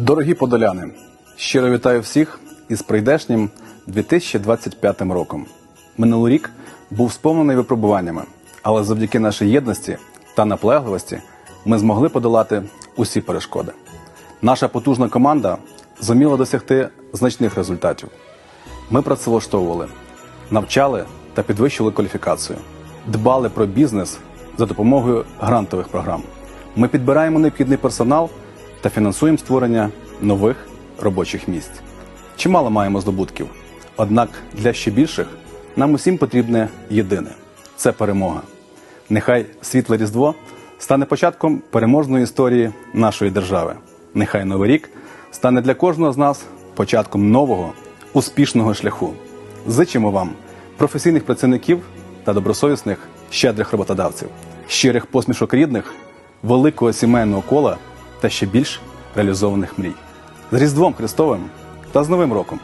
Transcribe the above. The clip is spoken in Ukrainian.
Дорогі подоляни, щиро вітаю всіх із прийдешнім 2025 роком. Минулий рік був сповнений випробуваннями, але завдяки нашій єдності та наполегливості ми змогли подолати усі перешкоди. Наша потужна команда зуміла досягти значних результатів. Ми працевлаштовували, навчали та підвищували кваліфікацію, дбали про бізнес за допомогою грантових програм. Ми підбираємо необхідний персонал та фінансуємо створення нових робочих місць. Чимало маємо здобутків, однак для ще більших нам усім потрібне єдине це перемога. Нехай світле Різдво стане початком переможної історії нашої держави. Нехай Новий рік стане для кожного з нас початком нового успішного шляху. Зичимо вам професійних працівників та добросовісних щедрих роботодавців, щирих посмішок рідних, великого сімейного кола та ще більш реалізованих мрій. З Різдвом Христовим та з Новим роком!